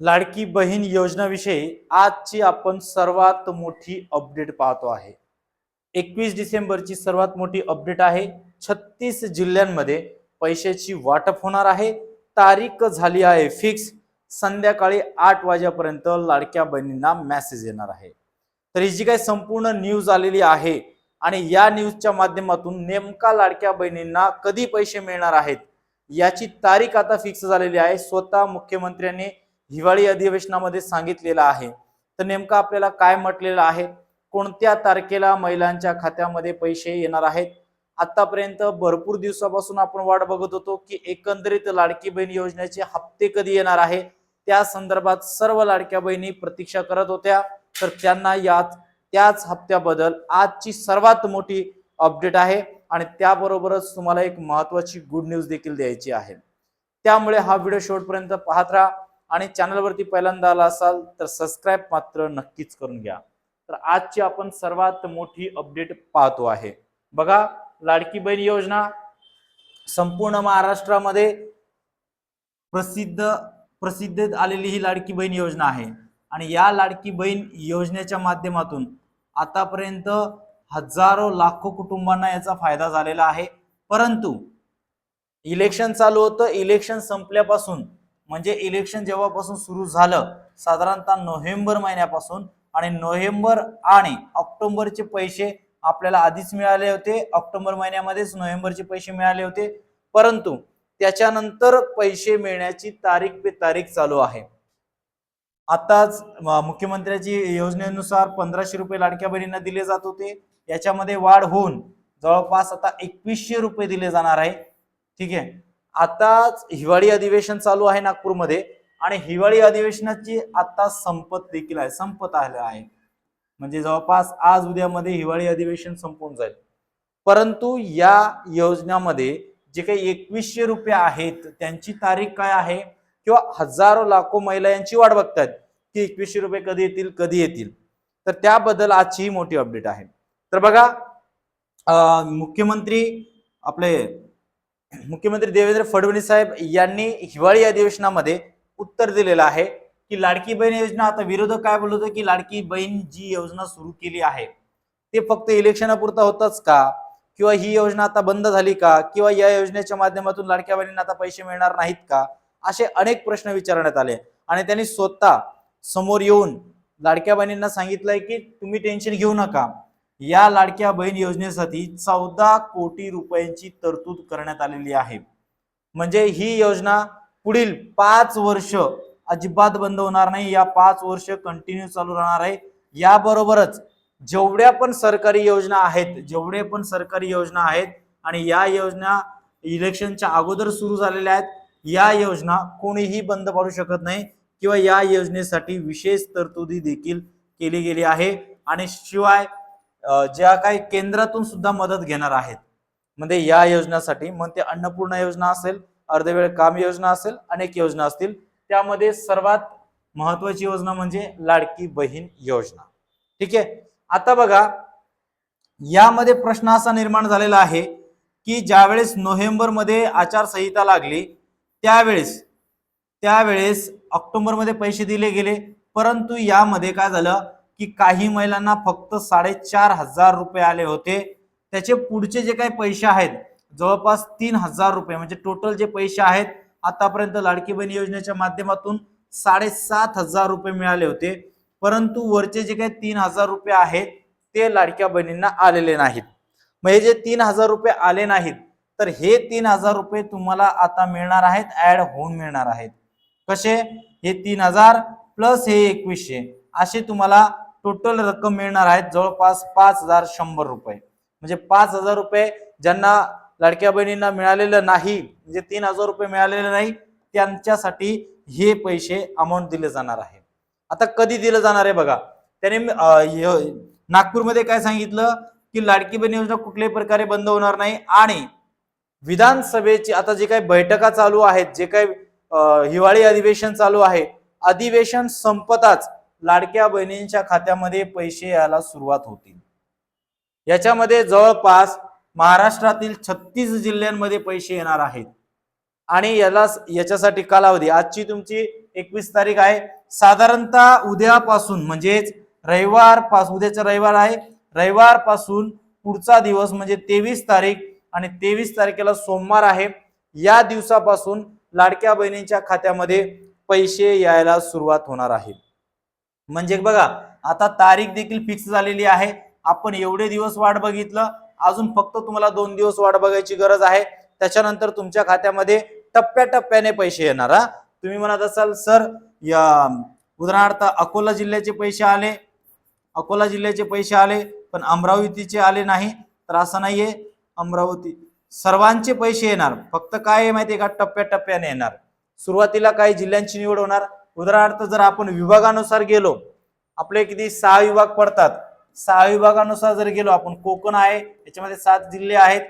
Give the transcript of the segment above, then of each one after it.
लाडकी बहीण योजनाविषयी आजची आपण सर्वात मोठी अपडेट पाहतो आहे. एकवीस डिसेंबरची सर्वात मोठी अपडेट आहे. छत्तीस जिल्ह्यांमध्ये पैशाची वाटप होणार आहे. तारीख झाली आहे फिक्स. संध्याकाळी आठ वाजेपर्यंत लाडक्या बहिणींना मेसेज येणार आहे. तर ही जी काही संपूर्ण न्यूज आलेली आहे आणि या न्यूजच्या माध्यमातून नेमका लाडक्या बहिणींना कधी पैसे मिळणार आहेत याची तारीख आता फिक्स झालेली आहे. स्वतः मुख्यमंत्र्यांनी हिवाळी अधिवेशनामध्ये सांगितलेलं आहे. तर नेमकं आपल्याला काय म्हटलेलं आहे? कोणत्या तारखेला महिलांच्या खात्यामध्ये पैसे येणार आहेत? आतापर्यंत भरपूर दिवसापासून आपण वाट बघत होतो की एकंदरीत लाडकी बहीण योजनेचे हप्ते कधी येणार आहे? त्या संदर्भात सर्व लाडक्या बहिणी प्रतीक्षा करत होत्या. तर त्यांना यात त्याच हप्त्याबद्दल आजची सर्वात मोठी अपडेट आहे आणि त्याबरोबरच तुम्हाला एक महत्वाची गुड न्यूज देखील द्यायची आहे. त्यामुळे हा व्हिडिओ शेवटपर्यंत पाहत राहा. आणि चॅनलवरती पहिल्यांदा आला असाल तर सबस्क्राईब मात्र नक्कीच करून घ्या. तर आजची आपण सर्वात मोठी अपडेट पाहतो आहे. बघा लाडकी बहीण योजना संपूर्ण महाराष्ट्रामध्ये प्रसिद्ध प्रसिद्ध आलेली ही लाडकी बहीण योजना आहे. आणि या लाडकी बहीण योजनेच्या माध्यमातून आतापर्यंत हजारो लाखो कुटुंबांना याचा फायदा झालेला आहे. परंतु इलेक्शन चालू होतं. इलेक्शन संपल्यापासून म्हणजे इलेक्शन जेव्हापासून सुरू झालं साधारणतः नोव्हेंबर महिन्यापासून आणि नोव्हेंबर आणि ऑक्टोबरचे पैसे आपल्याला आधीच मिळाले होते. ऑक्टोबर महिन्यामध्येच नोव्हेंबरचे पैसे मिळाले होते. परंतु त्याच्यानंतर पैसे मिळण्याची तारीख पे तारीख चालू आहे. आताच मुख्यमंत्र्यांची मुख्यमंत्र्याची योजनेनुसार पंधराशे रुपये लाडक्या बहिणींना दिले जात होते. याच्यामध्ये वाढ होऊन जवळपास आता एकवीसशे रुपये दिले जाणार आहे. ठीक आहे? आताच हिवाळी अधिवेशन चालू आहे नागपूरमध्ये आणि हिवाळी अधिवेशनाची आता संपत देखील आहे संपत आलं आहे. म्हणजे जवळपास आज उद्यामध्ये हिवाळी अधिवेशन संपून जाईल. परंतु या योजनामध्ये जे काही एकवीसशे रुपये आहेत त्यांची तारीख काय आहे? किंवा हजारो लाखो महिला यांची वाट बघतात की एकवीसशे रुपये कधी येतील कधी येतील. तर त्याबद्दल आजची ही मोठी अपडेट आहे. तर बघा मुख्यमंत्री आपले मुख्यमंत्री देवेंद्र फडणवीस साहेब यांनी हिवाळी अधिवेशनामध्ये उत्तर दिलेलं आहे की लाडकी बहीण योजना आता विरोधक काय बोलत होते की लाडकी बहीण जी योजना सुरू केली आहे ते फक्त इलेक्शनापुरता होताच का? किंवा ही योजना आता बंद झाली का? किंवा या योजनेच्या माध्यमातून लाडक्या बहिणींना आता पैसे मिळणार नाहीत का? असे अनेक प्रश्न विचारण्यात आले. आणि त्यांनी स्वतः समोर येऊन लाडक्या बहिणींना सांगितलंय की तुम्ही टेन्शन घेऊ नका. या लाडक्या बहीण योजनेसाठी चौदा कोटी रुपयांची तरतूद करण्यात आलेली आहे. म्हणजे ही योजना पुढील पाच वर्ष अजिबात बंद होणार नाही. या पाच वर्ष कंटिन्यू चालू राहणार आहे. याबरोबरच जेवढ्या पण सरकारी योजना आहेत जेवढे पण सरकारी योजना आहेत आणि या योजना इलेक्शनच्या अगोदर सुरू झालेल्या आहेत या योजना कोणीही बंद पाडू शकत नाही किंवा या योजनेसाठी विशेष तरतुदी देखील केली गेली आहे. आणि शिवाय ज्या काही केंद्रातून सुद्धा मदत घेणार आहेत. म्हणजे या योजनासाठी मग ते अन्नपूर्णा योजना असेल अर्धवेळ काम योजना असेल अनेक योजना असतील. त्यामध्ये सर्वात महत्वाची योजना म्हणजे लाडकी बहीण योजना. ठीक आहे? आता बघा यामध्ये प्रश्न असा निर्माण झालेला आहे की ज्यावेळेस नोव्हेंबरमध्ये आचारसंहिता लागली त्यावेळेस त्यावेळेस ऑक्टोबरमध्ये पैसे दिले गेले परंतु यामध्ये काय झालं? की काही महिलांना फक्त साडेचार हजार रुपये आले होते. त्याचे पुढचे जे काही पैसे आहेत जवळपास तीन हजार रुपये म्हणजे टोटल जे पैसे आहेत आतापर्यंत लाडकी बहीण योजनेच्या माध्यमातून साडेसात हजार रुपये मिळाले होते. परंतु वरचे जे काही तीन हजार रुपये आहेत ते लाडक्या बहिणींना आलेले नाहीत. मग हे जे तीन हजार रुपये आले नाहीत तर हे तीन हजार रुपये तुम्हाला आता मिळणार आहेत ऍड होऊन मिळणार आहेत. कसे? हे तीन हजार प्लस हे एकवीसशे. असे तुम्हाला टोटल रक्कम मिळणार आहेत जवळपास पाच हजार शंभर रुपये. म्हणजे पाच हजार रुपये ज्यांना लाडक्या बहिणींना मिळालेलं नाही म्हणजे तीन हजार रुपये मिळालेले नाही त्यांच्यासाठी हे पैसे अमाऊंट दिले जाणार आहे. आता कधी दिलं जाणार आहे बघा. त्याने नागपूरमध्ये काय सांगितलं? की लाडकी बहीण योजना कुठल्याही प्रकारे बंद होणार नाही आणि विधानसभेची आता जे काही बैठका चालू आहेत जे काही हिवाळी अधिवेशन चालू आहे अधिवेशन संपताच लाडक्या बहिणींच्या खात्यामध्ये पैसे यायला सुरुवात होतील याच्यामध्ये जवळपास महाराष्ट्रातील छत्तीस जिल्ह्यांमध्ये पैसे येणार आहेत. आणि याला याच्यासाठी कालावधी आजची तुमची एकवीस तारीख आहे. साधारणतः उद्यापासून म्हणजेच रविवार पास उद्याचा रविवार आहे. रविवारपासून पुढचा दिवस म्हणजे तेवीस तारीख आणि तेवीस तारखेला सोमवार आहे. या दिवसापासून लाडक्या बहिणींच्या खात्यामध्ये पैसे यायला सुरुवात होणार आहे. म्हणजे बघा आता तारीख देखील फिक्स झालेली आहे. आपण एवढे दिवस वाट बघितलं अजून फक्त तुम्हाला दोन दिवस वाट बघायची गरज आहे. त्याच्यानंतर तुमच्या खात्यामध्ये टप्प्याटप्प्याने पैसे येणार हा. तुम्ही म्हणत असाल सर या उदाहरणार्थ अकोला जिल्ह्याचे पैसे आले. अकोला जिल्ह्याचे पैसे आले पण अमरावतीचे आले नाही. तर असं नाहीये. अमरावती सर्वांचे पैसे येणार. फक्त काय आहे का? टप्प्याटप्प्याने येणार. सुरुवातीला काही जिल्ह्यांची निवड होणार. उदाहरणार्थ जर आपण विभागानुसार गेलो आपले किती सहा विभाग पडतात. सहा विभागानुसार जर गेलो आपण कोकण आहे याच्यामध्ये सात जिल्हे आहेत.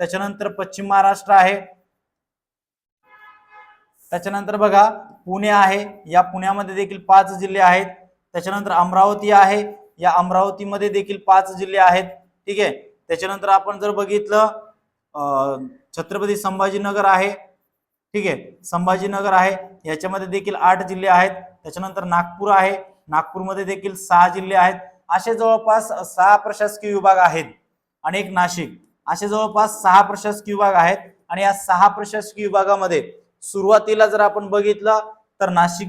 त्याच्यानंतर पश्चिम महाराष्ट्र आहे. त्याच्यानंतर बघा पुणे आहे. या पुण्यामध्ये देखील पाच जिल्हे आहेत. त्याच्यानंतर अमरावती आहे. या अमरावतीमध्ये देखील पाच जिल्हे आहेत. ठीक आहे? त्याच्यानंतर आपण जर बघितलं छत्रपती संभाजीनगर आहे. ठीक आहे. संभाजीनगर आहे. याच्यामध्ये देखील आठ जिल्हे आहेत. त्याच्यानंतर नागपूर आहे. नागपूरमध्ये देखील सहा जिल्हे आहेत. असे जवळपास सहा प्रशासकीय विभाग आहेत. आणि एक नाशिक. असे जवळपास सहा प्रशासकीय विभाग आहेत. आणि या सहा प्रशासकीय विभागामध्ये सुरुवातीला जर आपण बघितलं तर नाशिक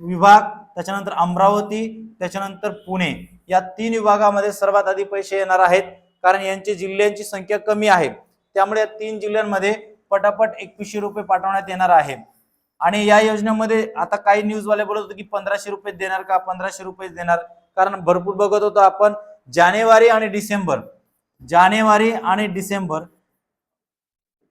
विभाग त्याच्यानंतर अमरावती त्याच्यानंतर पुणे या तीन विभागामध्ये सर्वात आधी पैसे येणार आहेत. कारण यांची जिल्ह्यांची संख्या कमी आहे. त्यामुळे या तीन जिल्ह्यांमध्ये पटापट एकवीसशे रुपये पाठवण्यात येणार आहे. आणि या योजनेमध्ये आता काही न्यूजवाले बोलत होते की पंधराशे रुपये देणार का? पंधराशे रुपये देणार. कारण भरपूर बघत होतो आपण जानेवारी आणि डिसेंबर. जानेवारी आणि डिसेंबर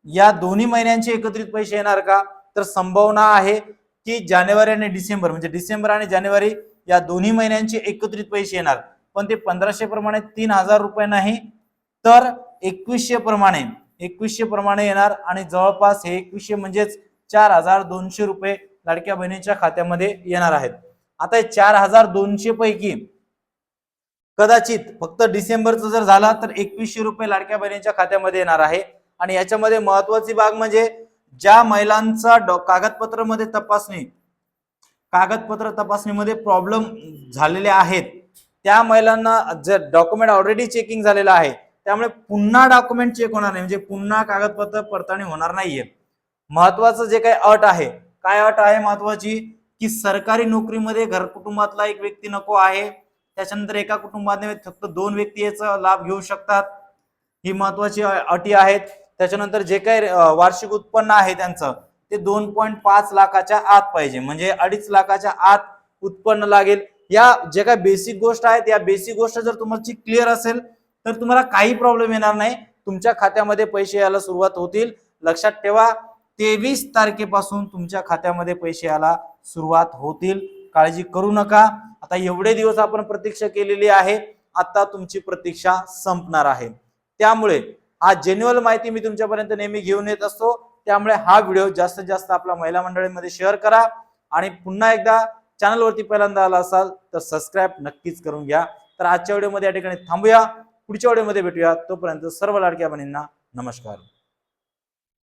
या दोन्ही महिन्यांचे एकत्रित पैसे येणार का? तर संभावना आहे की जानेवारी आणि डिसेंबर म्हणजे डिसेंबर आणि जानेवारी या दोन्ही महिन्यांचे एकत्रित पैसे येणार. पण ते पंधराशे प्रमाणे तीन हजार रुपये नाही तर एकवीसशे प्रमाणे एकवीसशे प्रमाणे येणार आणि जवळपास हे एकवीसशे म्हणजेच चार हजार दोनशे रुपये लाडक्या बहिणीच्या खात्यामध्ये येणार आहेत. आता चार हजार दोनशे पैकी कदाचित फक्त डिसेंबरचं जर झाला तर एकवीसशे रुपये लाडक्या बहिणीच्या खात्यामध्ये येणार आहे. आणि याच्यामध्ये महत्वाची बाब म्हणजे ज्या महिलांचा डॉ- कागदपत्रामध्ये तपासणी कागदपत्र तपासणीमध्ये प्रॉब्लेम झालेले आहेत त्या महिलांना जर डॉक्युमेंट ऑलरेडी चेकिंग झालेलं आहे त्यामुळे पुन्हा डॉक्युमेंट चेक होणार नाही. म्हणजे पुन्हा कागदपत्र पडताळणी होणार नाहीये. महत्वाचं जे काही अट आहे काय अट आहे महत्वाची? की सरकारी नोकरीमध्ये घरकुटुंबातला एक व्यक्ती नको आहे. त्याच्यानंतर एका कुटुंबाने फक्त दोन व्यक्ती याचा लाभ घेऊ शकतात. ही महत्वाची अटी आहेत. त्याच्यानंतर जे काही वार्षिक उत्पन्न आहे त्यांचं ते दोन पॉईंट पाच लाखाच्या आत पाहिजे. म्हणजे अडीच लाखाच्या आत उत्पन्न लागेल. या जे काही बेसिक गोष्ट आहेत या बेसिक गोष्ट जर तुमची क्लिअर असेल तर तुम्हाला काही प्रॉब्लेम येणार नाही. तुमच्या खात्यामध्ये पैसे यायला सुरुवात होतील. लक्षात ठेवा तेवीस तारखेपासून तुमच्या खात्यामध्ये पैसे यायला सुरुवात होतील. काळजी करू नका. आता एवढे दिवस आपण प्रतीक्षा केलेली आहे. आता तुमची प्रतीक्षा संपणार आहे. त्यामुळे हा जेन्युअल माहिती मी तुमच्यापर्यंत नेहमी घेऊन येत असतो. त्यामुळे हा व्हिडिओ जास्तीत जास्त आपल्या महिला मंडळीमध्ये शेअर करा. आणि पुन्हा एकदा चॅनलवरती पहिल्यांदा आला असाल तर सबस्क्राईब नक्कीच करून घ्या. तर आजच्या व्हिडिओमध्ये या ठिकाणी थांबूया. पुढच्या व्हिडिओमध्ये भेटूया तोपर्यंत सर्व लाडक्या बहिणींना नमस्कार.